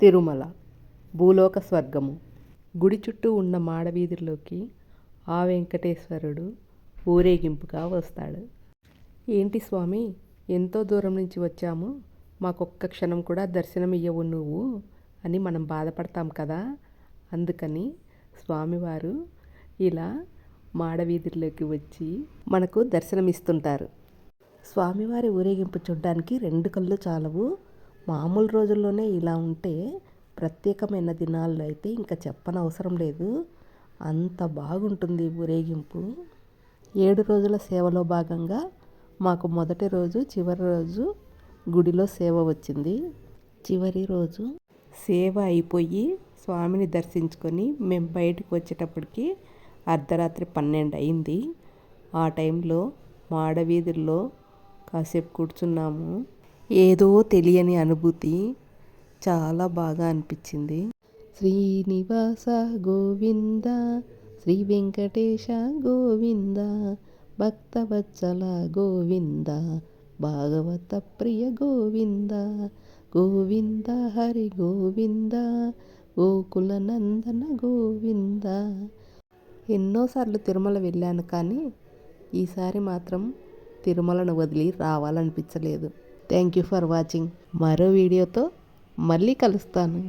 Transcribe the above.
తిరుమల భూలోక స్వర్గము. గుడి చుట్టూ ఉన్న మాడవీధుల్లోకి ఆ వెంకటేశ్వరుడు ఊరేగింపుగా వస్తాడు. ఏంటి స్వామి ఎంతో దూరం నుంచి వచ్చాము. మాకొక్క క్షణం కూడా దర్శనం ఇయ్యవు నువ్వు అని మనం బాధపడతాం కదా. అందుకని స్వామివారు ఇలా మాడవీధుల్లోకి వచ్చి మనకు దర్శనమిస్తుంటారు. స్వామివారి ఊరేగింపు చూడడానికి రెండు కళ్ళు చాలవు. మామూలు రోజుల్లోనే ఇలా ఉంటే ప్రత్యేకమైన దినాల్లో అయితే ఇంకా చెప్పనవసరం లేదు. అంత బాగుంటుంది ఊరేగింపు. ఏడు రోజుల సేవలో భాగంగా మాకు మొదటి రోజు చివరి రోజు గుడిలో సేవ వచ్చింది. చివరి రోజు సేవ అయిపోయి స్వామిని దర్శించుకొని మేము బయటకు వచ్చేటప్పటికి అర్ధరాత్రి పన్నెండు అయింది. ఆ టైంలో మాడవీధుల్లో కాసేపు కూర్చున్నాము. ఏదో తెలియని అనుభూతి చాలా బాగా అనిపించింది. శ్రీనివాస గోవింద శ్రీ వెంకటేశ గోవింద భక్తవత్సల గోవింద భాగవత ప్రియ గోవింద గోవింద హరి గోవింద గోకుల నందన గోవింద. ఎన్నోసార్లు తిరుమల వెళ్ళాను కానీ ఈసారి మాత్రం తిరుమలను వదిలి రావాలనిపించలేదు. థ్యాంక్ యూ ఫర్ వాచింగ్ మరో వీడియోతో మళ్ళీ కలుస్తాను.